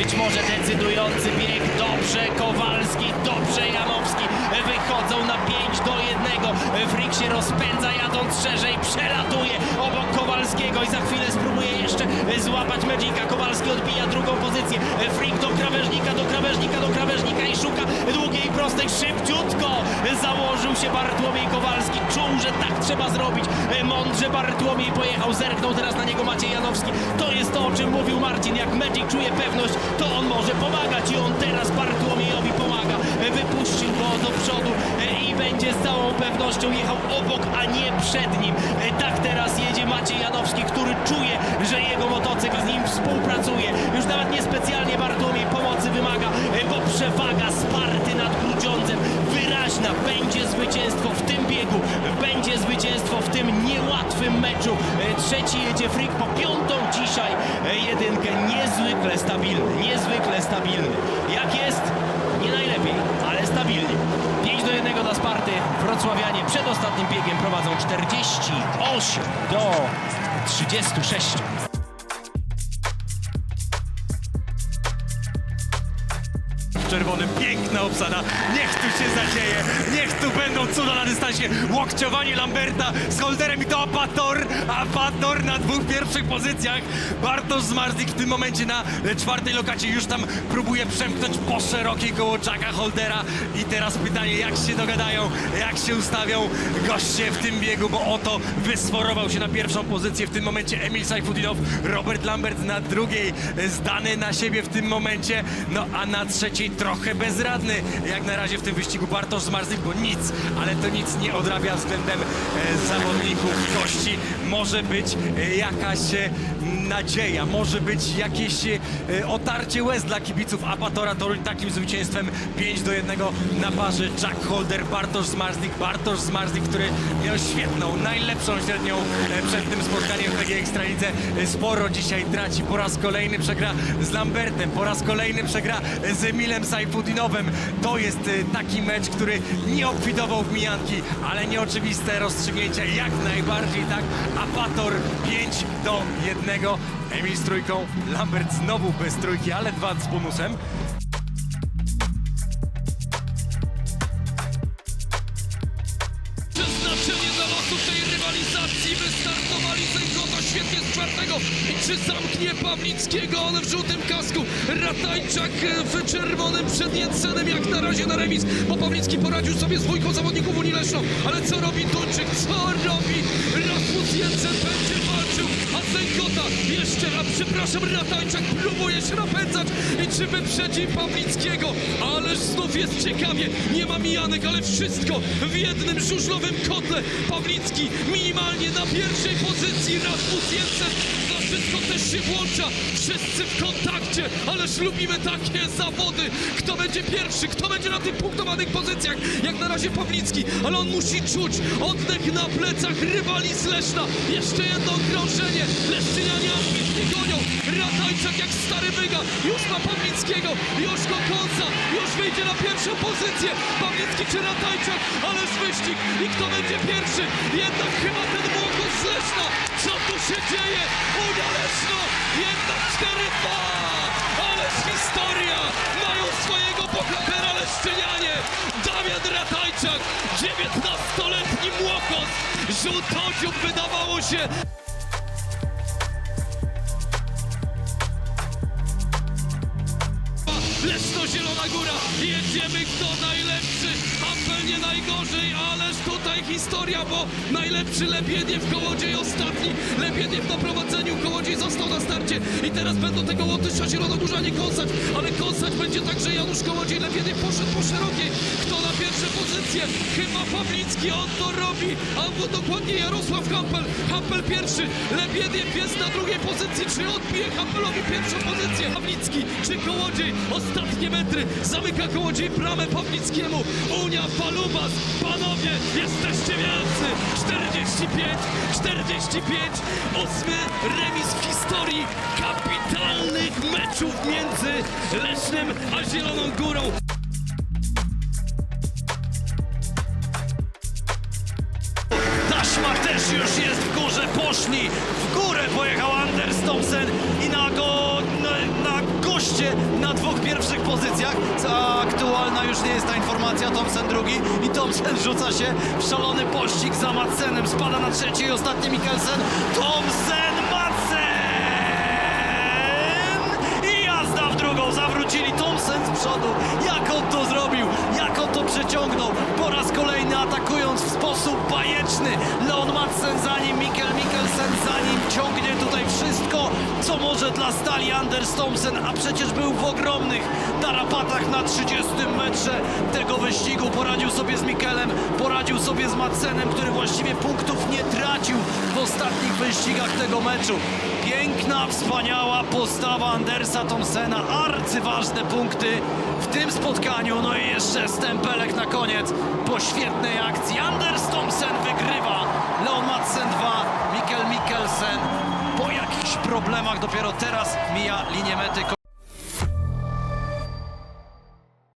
Być może decydujący bieg. Dobrze Kowalski, dobrze Janowski. Wychodzą na 5 do 1. Frik się rozpędza jadąc szerzej. Przelatuje obok Kowalskiego i za chwilę spróbuje złapać Magica. Kowalski odbija drugą pozycję. Frik do krawężnika, do krawężnika, do krawężnika i szuka długiej prostej. Szybciutko założył się Bartłomiej Kowalski. Czuł, że tak trzeba zrobić. Mądrze Bartłomiej pojechał, zerknął teraz na niego Maciej Janowski. To jest to, o czym mówił Marcin. Jak Magic czuje pewność, to on może pomagać i on teraz Bartłomiejowi pomaga. Wypuścił go do przodu e, i będzie z całą pewnością jechał obok, a nie przed nim. E, Tak teraz jedzie Maciej Janowski, który czuje, że jego motocykl z nim współpracuje. Już nawet niespecjalnie Bartłomiej pomocy wymaga, e, bo przewaga Niezwykle stabilny, niezwykle stabilny. Jak jest? Nie najlepiej, ale stabilnie. 5 do 1 dla Sparty. Wrocławianie przed ostatnim biegiem prowadzą 48 do 36. w czerwonym. Piękna obsada. Niech tu się zadzieje. Niech tu będą cuda na dystansie. Łokciowanie Lamberta z holderem i to Apator. Apator na dwóch pierwszych pozycjach. Bartosz Zmarzlik w tym momencie na czwartej lokacie już tam próbuje przemknąć po szerokiej koło Jacka Holdera. I teraz pytanie, jak się dogadają, jak się ustawią goście w tym biegu, bo oto wysforował się na pierwszą pozycję w tym momencie Emil Sajfudinow, Robert Lambert na drugiej, zdany na siebie w tym momencie, no a na trzeciej trochę bezradny, jak na razie w tym wyścigu Bartosz Zmarzlik, bo nic, ale to nic nie odrabia względem e, zawodników gości. Może być e, jakaś e, nadzieja, może być jakieś e, otarcie łez dla kibiców Apatora Toruń takim zwycięstwem 5 do 1 na parze Jack Holder, Bartosz Zmarzlik, Bartosz Zmarzlik, który miał świetną, najlepszą średnią e, przed tym spotkaniem w PG Ekstralidze. E, Sporo dzisiaj traci, po raz kolejny przegra z Lambertem, po raz kolejny przegra z Emilem Sajfudinowem. To jest taki mecz, który nie obfitował w mijanki, ale nieoczywiste rozstrzygnięcia jak najbardziej, tak? Apator 5 do 1. Emil z trójką, Lambert znowu bez trójki, ale dwa z bonusem. Przeznaczenie dla losu tej rywalizacji wystartowali Zękota świetnie z czwartego. I czy zamknie Pawlickiego? On w żółtym kasku. Ratajczak w czerwonym przed Jensenem jak na razie na remis. Bo Pawlicki poradził sobie z dwójką zawodników Unii. Ale co robi Duńczyk? Co robi Rasmus Jensen? Będzie walczył. Jeszcze raz, przepraszam, Ratajczak próbuje się napędzać. I czy wyprzedzi Pawlickiego? Ależ znów jest ciekawie. Nie ma mijanek, ale wszystko w jednym żużlowym kotle. Pawlicki minimalnie na pierwszej pozycji. Rasmus Jensen wszystko też się włącza. Wszyscy w kontakcie, ależ lubimy takie zawody. Kto będzie pierwszy, kto będzie na tych punktowanych pozycjach? Jak na razie Pawlicki, ale on musi czuć oddech na plecach rywali z Leszna. Jeszcze jedno okrążenie. Leszczynianie ambitnie gonią. Ratajczak jak stary wyga. Już ma Pawlickiego, już go. Już wyjdzie na pierwszą pozycję. Pawlicki czy Ratajczak, ależ wyścig. I kto będzie pierwszy? Jednak chyba ten młokos z Leszna. Co tu się dzieje? Unia Leszno! Jednak 4-2! Ależ historia! Mają swojego bohatera Leszczynianie! Damian Ratajczak, 19-letni młokos! Żółtociuk wydawało się, Leszno Zielona Góra, jedziemy kto najlepszy, Apel nie najgorzej, tutaj historia, bo najlepszy Lebiediew, Kołodziej ostatni, Lebiediew na prowadzeniu, Kołodziej został na starcie. I teraz będą tego Łotysza Zielonogórzanie kąsać, ale kąsać będzie także Janusz Kołodziej, Lebiediew poszedł po szerokiej, kto na pierwsze pozycje, chyba Pawlicki, on to robi, albo dokładnie Jarosław Hampel, Hampel pierwszy, Lebiediew jest na drugiej pozycji, czy odbije Hampelowi pierwszą pozycję, Pawlicki, czy Kołodziej, ostatnie metry, zamyka Kołodziej bramę Pawlickiemu, Unia Palubas, panowie, wielcy, 45, 45, ósmy remis w historii kapitalnych meczów między Lesznem a Zieloną Górą. Taśma też już jest w górze, poszli. W górę pojechał Anders Thompson i na go, na, na gości pozycjach. Aktualna już nie jest ta informacja. Thompson drugi i Thompson rzuca się w szalony pościg za Madsenem. Spada na trzeci i ostatni Mikkelsen. Thompson, Madsen! I jazda w drugą. Zawrócili Thompson z przodu. Jak on to zrobił? Jak on to przeciągnął? Po raz kolejny atakując w sposób bajeczny. Leon Madsen za nim, Mikkel Mikkelsen za nim. Ciągnie tutaj wszystko, co może dla stali Anders Thompson, a przecież był w ogromnych tarapatach na 30 metrze tego wyścigu. Poradził sobie z Mikkelem, poradził sobie z Madsenem, który właściwie punktów nie tracił w ostatnich wyścigach tego meczu. Piękna, wspaniała postawa Andersa Thompsona, arcyważne punkty w tym spotkaniu. No i jeszcze stempelek na koniec po świetnej akcji. Anders dopiero teraz mija linię mety.